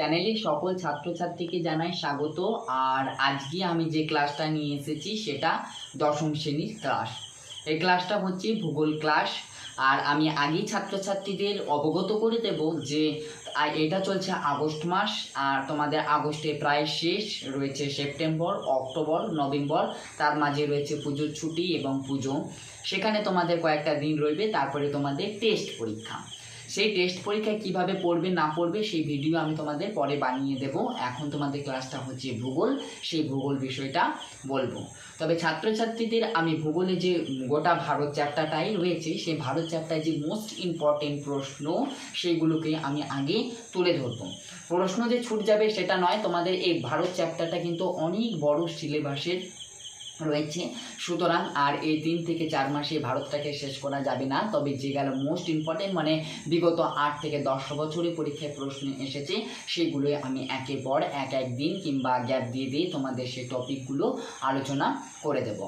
চ্যানেলের সকল ছাত্রছাত্রীকে জানাই স্বাগত। আর আজকে আমি যে ক্লাসটা নিয়ে এসেছি সেটা দশম শ্রেণির ক্লাস। এই ক্লাসটা হচ্ছে ভূগোল ক্লাস। আর আমি আগেই ছাত্রছাত্রীদের অবগত করে দেব যে এটা চলছে আগস্ট মাস। আর তোমাদের আগস্টে প্রায় শেষ, রয়েছে সেপ্টেম্বর, অক্টোবর, নভেম্বর। তার মাঝে রয়েছে পুজোর ছুটি এবং পুজো। সেখানে তোমাদের কয়েকটা দিন রইবে, তারপরে তোমাদের টেস্ট পরীক্ষা। সেই টেস্ট পরীক্ষায় কীভাবে পড়বে, না পড়বে, সেই ভিডিও আমি তোমাদের পরে বানিয়ে দেব। এখন তোমাদের ক্লাসটা হচ্ছে ভূগোল, সেই ভূগোল বিষয়টা বলব। তবে ছাত্রছাত্রীদের আমি ভূগোলে যে গোটা ভারত চ্যাপ্টারটাই রয়েছে, সেই ভারত চ্যাপ্টার যে মোস্ট ইম্পর্টেন্ট প্রশ্ন, সেইগুলোকে আমি আগে তুলে ধরবো। প্রশ্ন যে ছুট যাবে সেটা নয়, তোমাদের এই ভারত চ্যাপ্টারটা কিন্তু অনেক বড় সিলেবাসের রয়েছে। সুতরাং আর এই তিন থেকে চার মাসে ভারতটাকে শেষ করা যাবে না। তবে যে গেল মোস্ট ইম্পর্টেন্ট মানে বিগত আট থেকে দশ বছরে পরীক্ষায় প্রশ্ন এসেছে সেগুলোই আমি একের পর এক এক দিন কিংবা গ্যাপ দিয়ে দিয়ে তোমাদের সেই টপিকগুলো আলোচনা করে দেব।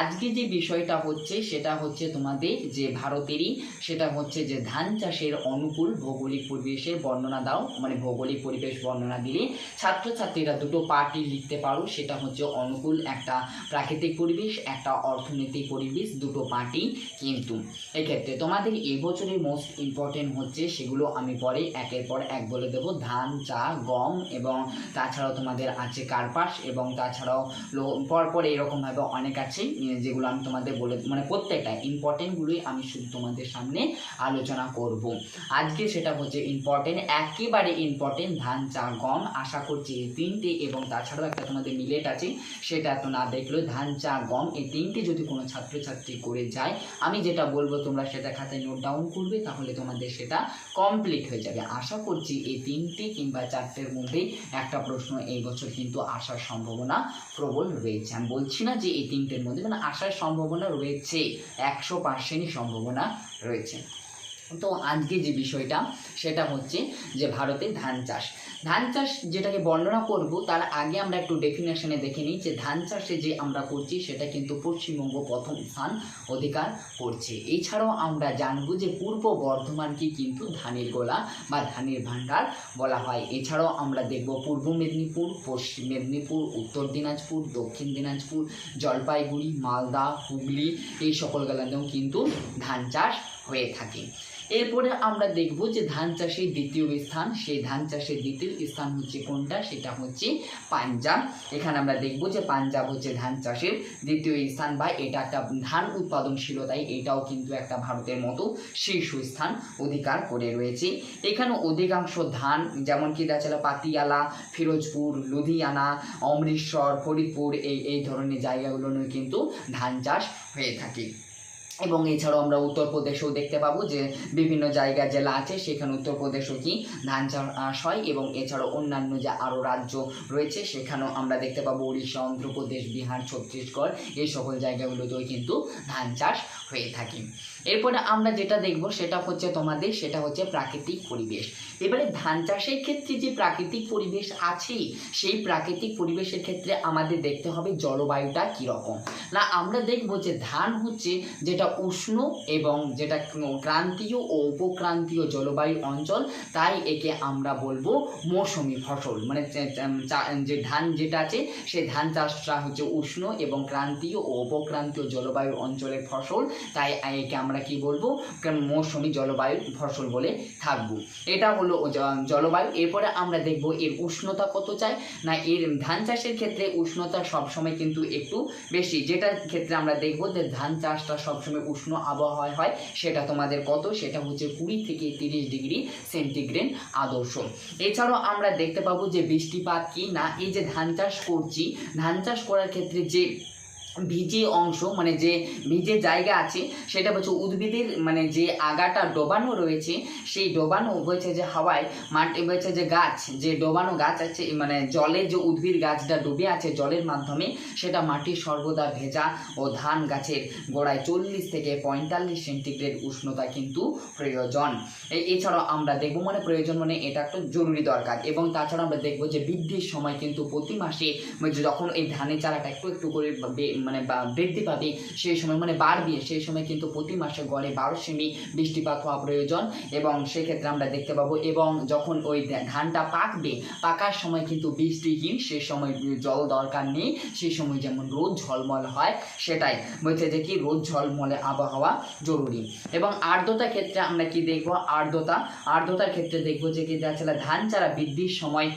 আজকে যে বিষয়টা হচ্ছে, সেটা হচ্ছে তোমাদের যে ভারতেরই, সেটা হচ্ছে যে ধান চাষের অনুকূল ভৌগোলিক পরিবেশের বর্ণনা দাও। মানে ভৌগোলিক পরিবেশ বর্ণনা দিলে ছাত্রছাত্রীরা দুটো পার্টি লিখতে পারো, সেটা হচ্ছে অনুকূল একটা প্রাকৃতিক পরিবেশ, একটা অর্থনৈতিক পরিবেশ, দুটো পার্টি কিন্তু। এক্ষেত্রে তোমাদের এই বছরের মোস্ট ইম্পর্টেন্ট হচ্ছে, সেগুলো আমি পরে একের পর এক বলে দেব। ধান, চা, গম এবং তাছাড়াও তোমাদের আছে কার্পাস এবং তাছাড়াও লো- পরপর এরকমভাবে অনেক আছে যেগুলো আমি তোমাদের বলে মানে প্রত্যেকটা ইম্পর্টেন্টগুলোই আমি শুধু তোমাদের সামনে আলোচনা করব। আজকে সেটা হচ্ছে ইম্পর্টেন্ট একেবারে ইম্পর্টেন্ট ধান, চা, গম। আশা করছি এই তিনটে এবং তাছাড়াও একটা তোমাদের মিলেট আছে, সেটা তো না দেখলেও ধান চা গম এই তিনটে যদি কোনো ছাত্রছাত্রী করে যায়, আমি যেটা বলব তোমরা সেটা খাতায় নোট ডাউন করবে, তাহলে তোমাদের সেটা কমপ্লিট হয়ে যাবে। আশা করছি এই তিনটে কিংবা চারটের মধ্যেই একটা প্রশ্ন এই বছর কিন্তু আসার সম্ভাবনা প্রবল রয়েছে। আমি বলছি না যে এই তিনটের মধ্যে মানে আসার সম্ভাবনা রয়েছে, একশো পার্সেন্টই সম্ভাবনা রয়েছে। তো আজকে যে বিষয়টা, সেটা হচ্ছে যে ভারতে ধান চাষ। ধান চাষ যেটাকে বর্ণনা করব, তার আগে আমরা একটু ডেফিনেশনে দেখে নিই যে ধান চাষে যে আমরা করছি, সেটা কিন্তু পশ্চিমবঙ্গ প্রথম স্থান অধিকার করছে। এছাড়াও আমরা জানব যে পূর্ব বর্ধমানকে কিন্তু ধানের গোলা বা ধানের ভাণ্ডার বলা হয়। এছাড়াও আমরা দেখব পূর্ব মেদিনীপুর, পশ্চিম মেদিনীপুর, উত্তর দিনাজপুর, দক্ষিণ দিনাজপুর, জলপাইগুড়ি, মালদা, হুগলি, এই সকল জেলাতেও কিন্তু ধান চাষ হয়ে থাকে। এরপরে আমরা দেখব যে ধান চাষের দ্বিতীয় স্থান, সেই ধান চাষের দ্বিতীয় স্থান হচ্ছে কোনটা? সেটা হচ্ছে পাঞ্জাব। এখানে আমরা দেখব যে পাঞ্জাব হচ্ছে ধান চাষের দ্বিতীয় স্থান বা এটা একটা ধান উৎপাদনশীলতায় এটাও কিন্তু একটা ভারতের মতো শীর্ষ স্থান অধিকার করে রয়েছে। এখানে অধিকাংশ ধান যেমন কি দেখা পাতিয়ালা, ফিরোজপুর, লুধিয়ানা, অমৃতসর, ফরিদপুর, এই এই ধরনের জায়গাগুলো নিয়ে কিন্তু ধান চাষ হয়ে থাকে। এবং এছাড়াও আমরা উত্তরপ্রদেশেও দেখতে পাবো যে বিভিন্ন জায়গা জেলা আছে, সেখানে উত্তরপ্রদেশও কি ধান চাষ হয় এবং এছাড়াও অন্যান্য যে আরও রাজ্য রয়েছে, সেখানেও আমরা দেখতে পাবো উড়িষ্যা, অন্ধ্রপ্রদেশ, বিহার, ছত্তিশগড়, এই সকল জায়গাগুলোতেও কিন্তু ধান চাষ হয়ে থাকে। এরপরে আমরা যেটা দেখব সেটা হচ্ছে তোমাদের, সেটা হচ্ছে প্রাকৃতিক পরিবেশ। এবারে ধান চাষের ক্ষেত্রে যে প্রাকৃতিক পরিবেশ আছে, সেই প্রাকৃতিক পরিবেশের ক্ষেত্রে আমাদের দেখতে হবে জলবায়ুটা কীরকম। না, আমরা দেখব যে ধান হচ্ছে যেটা উষ্ণ এবং যেটা ক্রান্তীয় ও উপক্রান্তীয় জলবায়ু অঞ্চল, তাই একে আমরা বলব মৌসুমি ফসল। মানে যে ধান যেটা আছে সেই ধান চাষটা হচ্ছে উষ্ণ এবং ক্রান্তীয় ও উপক্রান্তীয় জলবায়ু অঞ্চলের ফসল, তাই একে আমরা কি বলব? মৌসুমি জলবায়ুর ফসল বলে থাকব। এটা হলো জলবায়ু। এরপরে আমরা দেখব এর উষ্ণতা কত চাই? না, এর ধান চাষের ক্ষেত্রে উষ্ণতা সবসময় কিন্তু একটু বেশি। যেটার ক্ষেত্রে আমরা দেখব যে ধান চাষটা সবসময় উষ্ণ আবহাওয়া হয় সেটা তোমাদের কত সেটা হচ্ছে কুড়ি থেকে তিরিশ ডিগ্রি সেন্টিগ্রেড আদর্শ। এছাড়াও আমরা দেখতে পাবো যে বৃষ্টিপাত কি না। এই যে ধান চাষ করছি, ধান চাষ করার ক্ষেত্রে যে ভিজে অংশ মানে যে ভিজে জায়গা আছে, সেটা হচ্ছে উদ্ভিদের মানে যে আগাটা ডোবানো রয়েছে, সেই ডোবানো হয়েছে যে হাওয়ায় মাটি হয়েছে যে গাছ, যে ডোবানো গাছ আছে মানে জলে যে উদ্ভিদ গাছটা ডুবে আছে জলের মাধ্যমে, সেটা মাটি সর্বদা ভেজা ও ধান গাছের গোড়ায় চল্লিশ থেকে পঁয়তাল্লিশ সেন্টিগ্রেড উষ্ণতা কিন্তু প্রয়োজন। এছাড়াও আমরা দেখব মানে প্রয়োজন মানে এটা একটা জরুরি দরকার এবং তাছাড়া আমরা দেখব যে বৃদ্ধির সময় কিন্তু প্রতি মাসে মানে যখন এই ধানের চারাটা একটু একটু করে মানে বৃদ্ধি পাবে সেই সময় মানে বাড়বে। সেই সময় কিন্তু প্রতি মাসে গড়ে বারো সেমি বৃষ্টিপাত হওয়া প্রয়োজন এবং সেক্ষেত্রে আমরা দেখতে পাবো এবং যখন ওই ধানটা পাকবে, পাকার সময় কিন্তু বৃষ্টিহীন সেই সময় জল দরকার নেই। সেই সময় যেমন রোদ ঝলমল হয়, সেটাই। বলছে যে কি? রোদ ঝলমলে আবহাওয়া জরুরি। এবং আর্দ্রতার ক্ষেত্রে আমরা কি দেখব? আর্দ্রতা। আর্দ্রতার ক্ষেত্রে দেখব যে কি? যাচ্ছে ধান চারা বৃদ্ধির সময়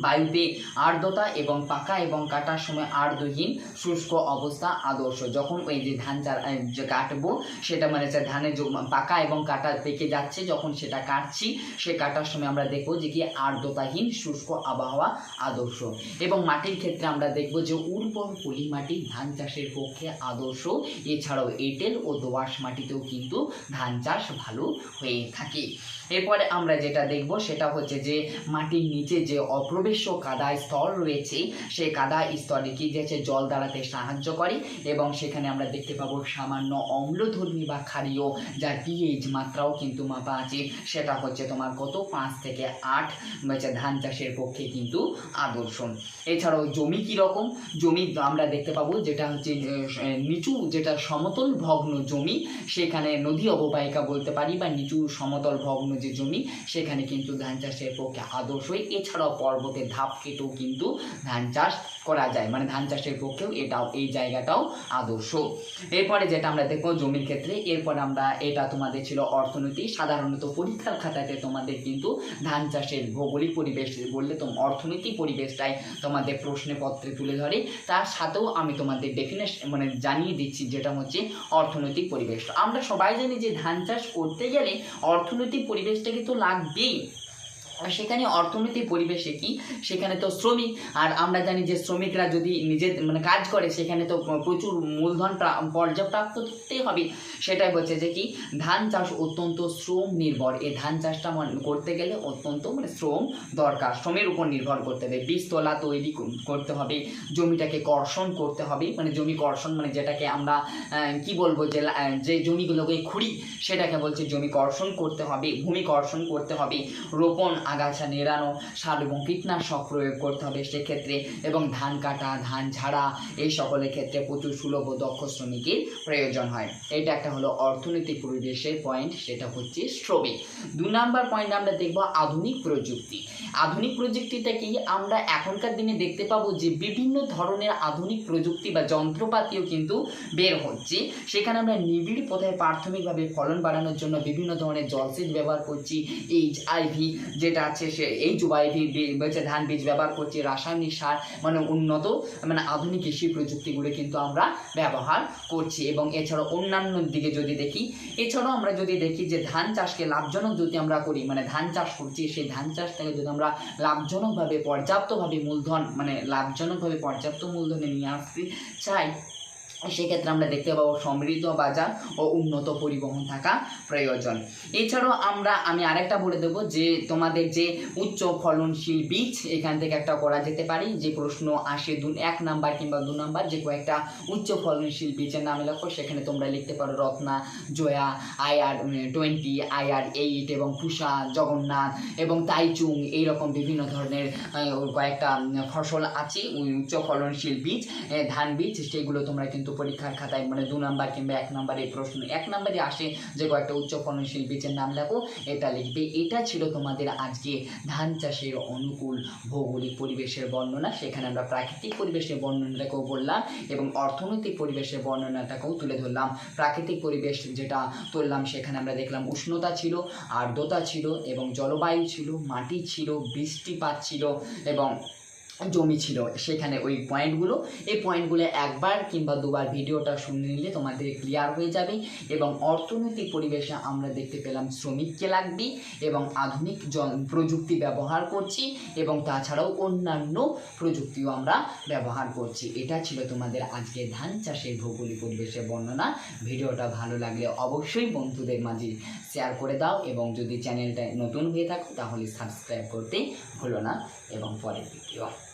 বায়ুতে আর্দ্রতা এবং পাকা এবং কাটার সময় আর্দ্রহীন, শুষ্ক অবস্থা আদর্শ। যখন ওই যে ধান চারা কাটবো, সেটা মানে ধানের পাকা এবং কাটা পেকে যাচ্ছে, যখন সেটা কাটছি, সে কাটার সময় আমরা দেখব যে কি আর্দ্রতাহীন, শুষ্ক আবহাওয়া আদর্শ। এবং মাটির ক্ষেত্রে আমরা দেখব যে উর্বর পলি মাটি ধান চাষের পক্ষে আদর্শ। এছাড়াও এঁটেল ও দোআঁশ মাটিতেও কিন্তু ধান চাষ ভালো হয়ে থাকে। এরপরে আমরা যেটা দেখব, সেটা হচ্ছে যে মাটির নিচে যে অপ্রবেশ্য কাদা স্তর রয়েছে। সেই কাদা স্তরে কি যাচ্ছে জল দাঁড়াতে সাহায্য করে এবং সেখানে আমরা দেখতে পাবো সামান্য অম্লধর্মী বা ক্ষারীয় যার পিএইচ মাত্রাও কিন্তু মাপা আছে। সেটা হচ্ছে তোমার কত পাঁচ থেকে আট হচ্ছে ধান চাষের পক্ষে কিন্তু আদর্শ। এছাড়াও জমি কীরকম জমি আমরা দেখতে পাবো যেটা হচ্ছে নিচু যেটা সমতল ভগ্ন জমি, সেখানে নদী অববাহিকা বলতে পারি বা নিচু সমতল ভগ্ন যে জমি, সেখানে কিন্তু ধান চাষের পক্ষে আদর্শই। এছাড়াও পর্বতের ধাপ কেটেও কিন্তু ধান চাষ করা যায়। মানে ধান চাষের পক্ষেও এটাও, এই জায়গাটাও আদর্শ। এরপরে যেটা আমরা দেখব জমির ক্ষেত্রে, এরপর আমরা এটা তোমাদের ছিল অর্থনীতি। সাধারণত পরীক্ষার খাতাতে তোমাদের কিন্তু ধান চাষের ভৌগোলিক পরিবেশ বললে তো অর্থনীতি পরিবেশটাই তোমাদের প্রশ্নে পত্রে তুলে ধরে। তার সাথেও আমি তোমাদের ডেফিনেশন মানে জানিয়ে দিচ্ছি যেটা হচ্ছে অর্থনৈতিক পরিবেশ। আমরা সবাই জানি যে ধান চাষ করতে গেলে অর্থনৈতিক পরিবেশটাকে তো লাগবেই। সেখানে অর্থনৈতিক পরিবেশে কি? সেখানে তো শ্রমিক, আর আমরা জানি যে শ্রমিকরা যদি নিজের মানে কাজ করে, সেখানে তো প্রচুর মূলধন প্রা- পর্যাপ্ত করতেই হবে। সেটাই বলছে যে কি? ধান চাষ অত্যন্ত শ্রম নির্ভর। এই ধান চাষটা করতে গেলে অত্যন্ত মানে শ্রম দরকার। শ্রমের উপর নির্ভর করতে হবে। বীজতলা তৈরি করতে হবে। জমিটাকে কর্ষণ করতে হবে। মানে জমি কর্ষণ মানে যেটাকে আমরা কি বলব যে যে জমিগুলোকে খুঁড়ি, সেটাকে বলছে জমি কর্ষণ করতে হবে, ভূমি কর্ষণ করতে হবে। রোপণ আগাছা নেড়ানো সার এবং কীটনাশক প্রয়োগ করতে হবে সেক্ষেত্রে, এবং ধান কাটা, ধান ঝাড়া, এই সকলের ক্ষেত্রে প্রচুর সুলভ ও দক্ষ শ্রমিকের প্রয়োজন হয়। এটা একটা হলো অর্থনৈতিক পরিবেশের পয়েন্ট সেটা হচ্ছে শ্রমিক। দু নাম্বার পয়েন্ট আমরা দেখব আধুনিক প্রযুক্তি। আধুনিক প্রযুক্তিটা কি? আমরা এখনকার দিনে দেখতে পাবো যে বিভিন্ন ধরনের আধুনিক প্রযুক্তি বা যন্ত্রপাতিও কিন্তু বের হচ্ছে। সেখানে আমরা নিবিড় পথায় প্রাথমিকভাবে ফলন বাড়ানোর জন্য বিভিন্ন ধরনের জলসেচ ব্যবহার করছি, এইচ আইভি যেটা আছে, সে এইচ ওয়াইভি বলছে ধান বীজ ব্যবহার করছি, রাসায়নিক সার মানে উন্নত মানে আধুনিক কৃষি প্রযুক্তিগুলো কিন্তু আমরা ব্যবহার করছি। এবং এছাড়াও অন্যান্য দিকে যদি দেখি, এছাড়াও আমরা যদি দেখি যে ধান চাষকে লাভজনক যদি আমরা করি মানে ধান চাষ করছি, সেই ধান চাষ থেকে যদি আমরা লাভজনকভাবে, পর্যাপ্তভাবে মূলধন মানে লাভজনকভাবে পর্যাপ্ত মূলধনে নিয়ে আসতে চাই সেক্ষেত্রে আমরা দেখতে পাবো সমৃদ্ধ বাজার ও উন্নত পরিবহন থাকা প্রয়োজন। এছাড়াও আমরা, আমি আরেকটা বলে দেবো যে, তোমাদের যে উচ্চ ফলনশীল বীজ, এখান থেকে একটা করা যেতে পারে। যে প্রশ্ন আসে দু এক নাম্বার কিংবা দু নাম্বার, যে কয়েকটা উচ্চ ফলনশীল বীজের নাম লেখো, সেখানে তোমরা লিখতে পারো Ratna, Jaya IR twenty IR eight এবং পুষা, জগন্নাথ এবং তাইচুং, এইরকম বিভিন্ন ধরনের কয়েকটা ফসল আছে উচ্চ ফলনশীল বীজ ধান বীজ, সেগুলো তোমরা কিন্তু পরীক্ষার খাতায় মানে দু নাম্বার কিংবা এক নাম্বারে প্রশ্ন, এক নাম্বারে আসে যে কয়েকটা উচ্চ ফলনশীল বীজের নাম লেখো, এটা লিখবে, এটা ছিল তোমাদের আজকে ধান চাষের অনুকূল ভৌগোলিক পরিবেশের বর্ণনা, সেখানে আমরা প্রাকৃতিক পরিবেশের বর্ণনাটাকেও বললাম এবং অর্থনৈতিক পরিবেশের বর্ণনাটাকেও তুলে ধরলাম। প্রাকৃতিক পরিবেশ যেটা তুললাম, সেখানে আমরা দেখলাম উষ্ণতা ছিল, আর্দ্রতা ছিল এবং জলবায়ু ছিল, মাটি ছিল, বৃষ্টিপাত ছিল এবং জমি ছিল। সেখানে ওই পয়েন্টগুলো এই পয়েন্টগুলো একবার কিংবা দুবার ভিডিওটা শুনে নিলে তোমাদের ক্লিয়ার হয়ে যাবে এবং অর্থনৈতিক পরিবেশে আমরা দেখতে পেলাম শ্রমিককে লাগবে এবং আধুনিক প্রযুক্তি ব্যবহার করছি এবং তাছাড়াও অন্যান্য প্রযুক্তিও আমরা ব্যবহার করছি। এটা ছিল তোমাদের আজকে ধান চাষের ভৌগোলিক পরিবেশের বর্ণনা। ভিডিওটা ভালো লাগলে অবশ্যই বন্ধুদের মাঝে শেয়ার করে দাও এবং যদি চ্যানেলটা নতুন হয়ে থাকো তাহলে সাবস্ক্রাইব করতে ভুলো না এবং পরের ভিডিও